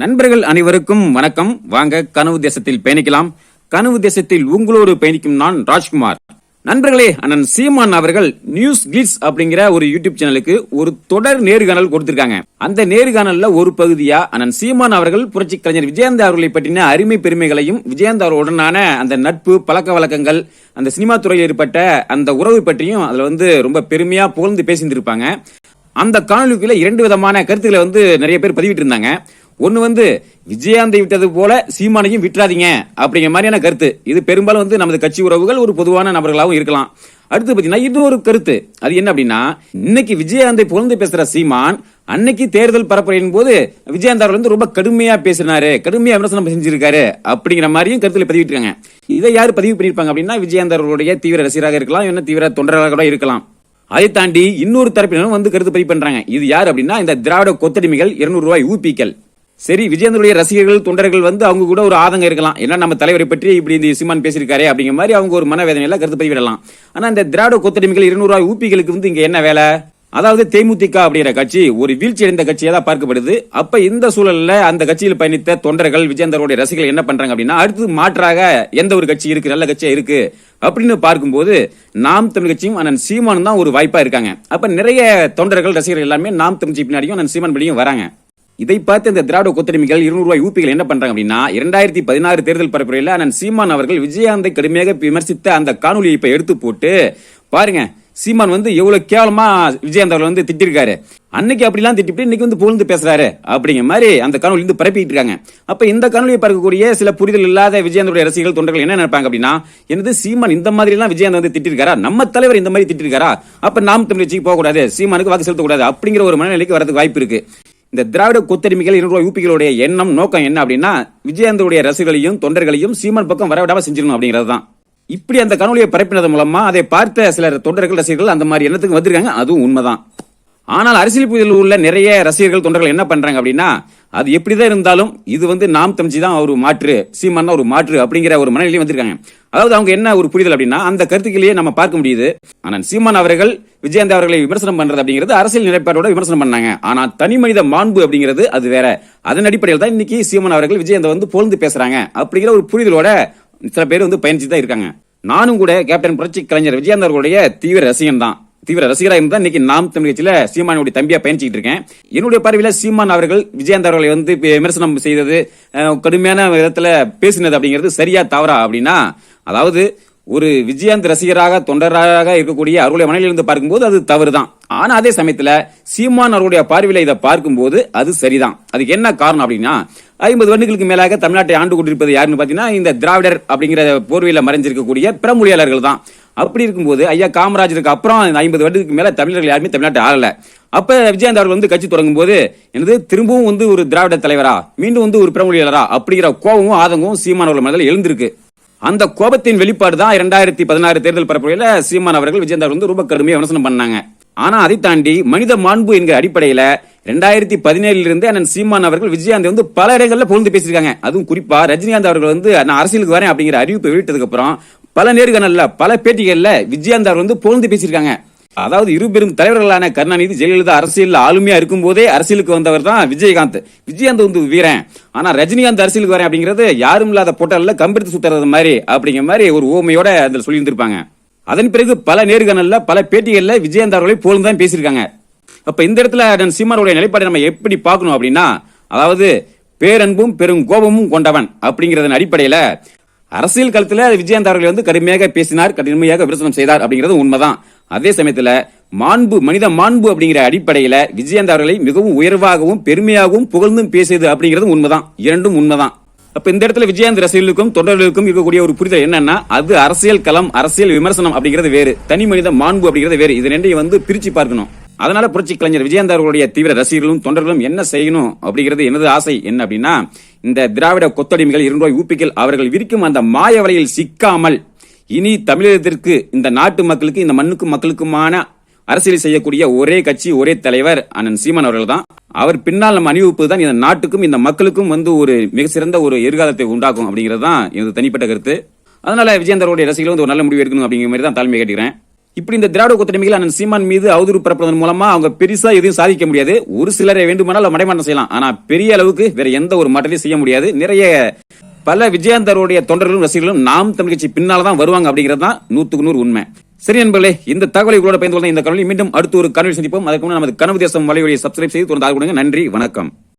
நண்பர்கள் அனைவருக்கும் வணக்கம். வாங்க கனவு தேசத்தில் பயணிக்கலாம். கனவு தேசத்தில் உங்களோடு பயணிக்கும் நான் ராஜ்குமார். நண்பர்களே அண்ணன் சீமான் அவர்கள் நியூஸ் கிளிட்ஸ் அப்படிங்கிற ஒரு யூடியூப் சேனலுக்கு ஒரு தொடர் நேர்காணல் கொடுத்திருக்காங்க. அந்த நேர்காணல்ல ஒரு பகுதியா அண்ணன் சீமான் அவர்கள் புரட்சி கலைஞர் விஜயகாந்த் அவர்களை பற்றின அருமை பெருமைகளையும் விஜயகாந்த் அவர்களுடனான அந்த நட்பு பழக்க வழக்கங்கள் அந்த சினிமா துறையில் ஏற்பட்ட அந்த உறவு பற்றியும் அதுல வந்து ரொம்ப பெருமையா புகழ்ந்து பேசியிருந்திருப்பாங்க. அந்த காணொலிக்குள்ள இரண்டு விதமான கருத்துக்களை வந்து நிறைய பேர் பதிவிட்டு இருந்தாங்க ஒன்று வந்து விஜயாந்தை விட்டது போல சீமானையும் விட்டுறாதீங்க அப்படிங்கிற மாதிரியான கருத்து. இது பெரும்பாலும் வந்து நமது கட்சி உறவுகள் ஒரு பொதுவான நபர்களாகவும் இருக்கலாம். அடுத்து பார்த்தீங்கன்னா இன்னொரு கருத்து. அது என்ன அப்படின்னா இன்னைக்கு விஜயகாந்தை புகழ்ந்து பேசுகிற சீமான் அன்னைக்கு தேர்தல் பரப்புரையின் போது விஜயகாந்த் அவர்கள் வந்து ரொம்ப கடுமையா பேசினாரு கடுமையா விமர்சனம் செஞ்சிருக்காரு அப்படிங்கிற மாதிரியும் கருத்துல பதிவிட்டிருக்காங்க. இதை யார் பதிவு பண்ணியிருப்பாங்க அப்படின்னா விஜயகாந்த் அவர்களுடைய தீவிர ரசிகராக இருக்கலாம் என்ன தீவிர தொண்டராக கூட இருக்கலாம். அதை தாண்டி இன்னொரு தரப்பினரும் வந்து கருத்து பதிவு பண்றாங்க. இது யார் அப்படின்னா இந்த திராவிட கொத்தடிமைகள் இருநூறு ரூபாய் ஊபிக்கள். சரி விஜயந்தருடைய ரசிகர்கள் தொண்டர்கள் வந்து அவங்க கூட ஒரு ஆதங்கம் இருக்கலாம். ஏன்னா நம்ம தலைவரை பற்றி இப்படி இந்த சீமான் பேசியிருக்காரு அப்படிங்கிற மாதிரி அவங்க ஒரு மனவேதனையில கருத்து பதிவிடலாம். ஆனா இந்த திராவிட கொத்தடிமைகள் இருநூறு ரூபாய் வந்து இங்க என்ன வேலை? அதாவது தேமுதிக அப்படிங்கிற கட்சி ஒரு வீழ்ச்சி அடைந்த கட்சியாக தான் பார்க்கப்படுது. அப்ப இந்த சூழல்ல அந்த கட்சியில் பயணித்த தொண்டர்கள் விஜயந்தருடைய ரசிகர்கள் என்ன பண்றாங்க அப்படின்னா அடுத்து மாற்றாக எந்த ஒரு கட்சி இருக்கு நல்ல கட்சியா இருக்கு அப்படின்னு பார்க்கும்போது நாம் தமிழ் கட்சியும் அண்ணன் சீமானும் தான் ஒரு வாய்ப்பா இருக்காங்க. அப்ப நிறைய தொண்டர்கள் ரசிகர்கள் எல்லாமே நாம் தமிழ் பின்னாடியும் அண்ணன் சீமான் பின்னாடியும் வராங்க. இதை பார்த்து இந்த திராவிட கொத்தடிமைகள் இருநூறு ரூபாய் என்ன பண்றாங்க அப்படின்னா இரண்டாயிரத்தி பதினாறு தேர்தல் பரப்புரையில் அண்ணன் சீமான் அவர்கள் விஜயாந்தை கடுமையாக விமர்சித்த அந்த காணொலியை இப்ப எடுத்து போட்டு பாருங்க சீமான் வந்து எவ்வளவு கேவலமா விஜயகாந்த் அவர்கள் வந்து திட்டிருக்காரு. அன்னைக்கு அப்படிலாம் திட்டிட்டு இன்னைக்கு வந்து புகழ்ந்து பேசுறாரு அப்படிங்கிற மாதிரி அந்த காணொலி வந்து பரப்பிட்டு இருக்காங்க. அப்ப இந்த காணொலியை பார்க்கக்கூடிய சில புரிதல் இல்லாத விஜயந்தருடைய ரசிகர்கள் தொண்டர்கள் என்ன நினைப்பாங்க அப்படின்னா என்னது சீமான் இந்த மாதிரி எல்லாம் விஜயகாந்த் வந்து திட்டிருக்காரா? நம்ம தலைவர் இந்த மாதிரி திட்டிருக்காரா? அப்ப நாம் தமிழ் வச்சுக்கு போகக்கூடாது சீமானுக்கு வாக்கு செலுத்தக்கூடாது அப்படிங்கிற ஒரு மனநிலைக்கு வரதுக்கு வாய்ப்பு இருக்கு. இந்த திராவிட கொத்தடிமைகள் இருநூறு யூபிகளுடைய எண்ணம் நோக்கம் என்ன அப்படின்னா விஜயந்தருடைய ரசிகர்களையும் தொண்டர்களையும் சீமான் பக்கம் வரவிடாம செஞ்சிடணும் அப்படிங்கிறது தான். இப்படி அந்த கனவுலியை பரப்பினது மூலமா அதை பார்த்த சில தொண்டர்கள் ரசிகர்கள் அந்த மாதிரி எண்ணத்துக்கு வந்திருக்காங்க. அதுவும் உண்மைதான். ஆனால் அரசியல் புதியில் உள்ள நிறைய ரசிகர்கள் தொண்டர்கள் என்ன பண்றாங்க அப்படின்னா அது எப்படிதான் இருந்தாலும் இது வந்து நாம் தமிழ்ச்சி தான் ஒரு மாற்று சீமான் ஒரு மாற்று அப்படிங்கிற ஒரு மனநிலையும் வந்திருக்காங்க. அதாவது அவங்க என்ன ஒரு புரிதல் அப்படின்னா அந்த கருத்துக்களையே நம்ம பார்க்க முடியுது. ஆனால் சீமான் அவர்கள் விஜயகாந்த் அவர்களை விமர்சனம் பண்றது அப்படிங்கிறது அரசியல் நிலைப்பாடோட விமர்சனம் பண்ணாங்க. ஆனால் தனி மனித மாண்பு அப்படிங்கிறது அது வேற. அதன் அடிப்படையில் தான் இன்னைக்கு சீமான் அவர்கள் விஜயகாந்த் வந்து புகழ்ந்து பேசுறாங்க அப்படிங்கிற ஒரு புரிதலோட சில பேர் வந்து பயணிச்சு தான் இருக்காங்க. நானும் கூட கேப்டன் புரட்சி கலைஞர் விஜயகாந்த் அவர்களுடைய தீவிர ரசிகன் தான். தீவிர ரசிகராக இருந்தா இன்னைக்கு நாம் தமிழ் கட்சியில சீமானுடைய தம்பியா பயணிச்சுட்டு இருக்கேன். என்னுடைய பார்வையில சீமான் அவர்கள் விஜயகாந்த் அவர்களை வந்து விமர்சனம் செய்தது கடுமையான விதத்துல பேசினது அப்படிங்கிறது சரியா தவறா அப்படின்னா அதாவது ஒரு விஜயாந்த் ரசிகராக தொண்டராக இருக்கக்கூடிய அவருடைய மனநிலையிலிருந்து பார்க்கும்போது அது தவறுதான். ஆனா அதே சமயத்துல சீமான் அவருடைய பார்வையில இதை பார்க்கும்போது அது சரிதான். அதுக்கு என்ன காரணம் அப்படின்னா ஐம்பது வருடங்களுக்கு மேலாக தமிழ்நாட்டை ஆண்டு கொண்டிருப்பது யாருன்னு பாத்தீங்கன்னா இந்த திராவிடர் அப்படிங்கிற போர்வையில மறைஞ்சிருக்கக்கூடிய பிறமொழியாளர்கள் தான். அப்படி இருக்கும்போது ஐயா காமராஜருக்கு அப்புறம் ஐம்பது வருடத்துக்கு மேல தமிழர்கள் யாருமே தமிழ்நாட்டை ஆளல. அப்ப விஜயகாந்த் அவர்கள் வந்து கட்சி தொடங்கும் போது எனது திரும்பவும் வந்து ஒரு திராவிட தலைவரா? மீண்டும் வந்து ஒரு பிரமொழியாளரா? அப்படிங்கிற கோபமும் ஆதங்கமும் சீமானவர்கள் மனதில் எழுந்திருக்கு. அந்த கோபத்தின் வெளிப்பாடு தான் இரண்டாயிரத்தி பதினாறு தேர்தல் பரப்புரையில சீமான் அவர்கள் விஜயகாந்த் வந்து ரொம்ப கடுமையா விமர்சனம் பண்ணாங்க. ஆனா அதை தாண்டி மனித மாண்பு என்கிற அடிப்படையில ரெண்டாயிரத்தி பதினேழுல இருந்து அண்ணன் சீமான் அவர்கள் விஜயகாந்த் வந்து பல இடங்களில் புகழ்ந்து பேசியிருக்காங்க. அதுவும் குறிப்பா ரஜினிகாந்த் அவர்கள் வந்து நான் அரசியலுக்கு வரேன் அப்படிங்கிற அறிவிப்பை வெளியிட்டதுக்கு அப்புறம் பல நேர்காணல்ல பல பேட்டிகள்ல விஜயகாந்த் வந்து புகழ்ந்து பேசியிருக்காங்க. அதாவது இரு பெரும் தலைவர்களான கருணாநிதி ஜெயலலிதா அரசியல் ஆளுமையா இருக்கும் போதே அரசியலுக்கு வந்தவர் தான் விஜயகாந்த். விஜயகாந்த் வந்து வீரன். ஆனா ரஜினிகாந்த் அரசியலுக்கு வரேன் அப்படிங்கிறது யாரும் இல்லாத போட்டால கம்பெடுத்து சுத்துறது மாதிரி அப்படிங்கிற மாதிரி ஒரு ஓமையோட அதில் சொல்லியிருந்திருப்பாங்க. அதன் பிறகு பல நேர்காணல்ல பல பேட்டிகள்ல விஜயகாந்த் அவர்களை போலும் தான் பேசியிருக்காங்க. அப்ப இந்த இடத்துல அண்ணன் சீமானுடைய நிலைப்பாடை நம்ம எப்படி பார்க்கணும் அப்படின்னா அதாவது பேரன்பும் பெரும் கோபமும் கொண்டவன் அப்படிங்கறதன் அடிப்படையில அரசியல் களத்துல விஜயகாந்த் அவர்களை வந்து கடுமையாக பேசினார் கடுமையாக விமர்சனம் செய்தார் அப்படிங்கிறது உண்மைதான். அதே சமயத்துல மாண்பு மனித மாண்பு அப்படிங்கிற அடிப்படையில விஜயகாந்த் அவர்களை மிகவும் உயர்வாகவும் பெருமையாகவும் புகழ்ந்தும் பேசியது அப்படிங்கிறது உண்மைதான். இரண்டும் உண்மைதான். அப்ப இந்த இடத்துல விஜயகாந்த் ரசிகர்களுக்கும் தொண்டர்களுக்கும் இருக்கக்கூடிய ஒரு புரிதல் என்னன்னா அது அரசியல் களம் அரசியல் விமர்சனம் அப்படிங்கிறது வேறு. தனி மனித மாண்பு அப்படிங்கிறது வேறு. இது ரெண்டையும் வந்து பிரிச்சு பார்க்கணும். அதனால புரட்சி கலைஞர் விஜயகாந்த் அவர்களுடைய தீவிர ரசிகர்களும் தொண்டர்களும் என்ன செய்யணும் அப்படிங்கிறது எனது ஆசை என்ன அப்படின்னா இந்த திராவிட கொத்தடிமைகள் இரண்டோய் ஊப்பிகள் அவர்கள் விரிக்கும் அந்த மாய வலையில் சிக்காமல் இனி தமிழகத்திற்கு இந்த நாட்டு மக்களுக்கு இந்த மண்ணுக்கு மக்களுக்குமான அரசியல் செய்யக்கூடிய ஒரே கட்சி ஒரே தலைவர் அண்ணன் சீமான் அவர்கள் தான். அவர் பின்னால் நம்ம அணிவகுப்பு தான். இந்த நாட்டுக்கும் இந்த மக்களுக்கும் வந்து ஒரு மிக சிறந்த ஒரு எதிர்காலத்தை உண்டாக்கும் அப்படிங்கிறது தான் எனது தனிப்பட்ட கருத்து. அதனால விஜயந்தரோடைய ரசிகர்கள் வந்து ஒரு நல்ல முடிவு எடுக்கணும் அப்படிங்கிற மாதிரி தான் தலைமை கேட்டுக்கிறேன். இப்படி இந்த திராவிட கூட்டணிகள் அண்ணன் சீமான் மீது அவதூறு பரப்புவதன் மூலமா அவங்க பெருசா எதுவும் சாதிக்க முடியாது. ஒரு சிலரை வேண்டுமானால் மடைமாற்றம் செய்யலாம். ஆனா பெரிய அளவுக்கு வேற எந்த ஒரு மாற்றத்தையும் செய்ய முடியாது. நிறைய பல விஜயாந்தருடைய தொண்டர்களும் ரசிகர்களும் நாம் தமிழ் கட்சி பின்னால் தான் வருவாங்க அப்படிங்கிறது தான் நூத்துக்கு நூறு உண்மை. சரி நண்பர்களே இந்த தகவலை உங்களோட பயந்து கொள்ள இந்த கனவில் மீண்டும் அடுத்த ஒரு கனவில் சந்திப்போம். அதுக்கு முன்னாடி நமது கனவு தேசம் வலையொலியை சப்ஸ்கிரைப் செய்து தொடர்ந்து ஆதரவு கொடுங்க. நன்றி வணக்கம்.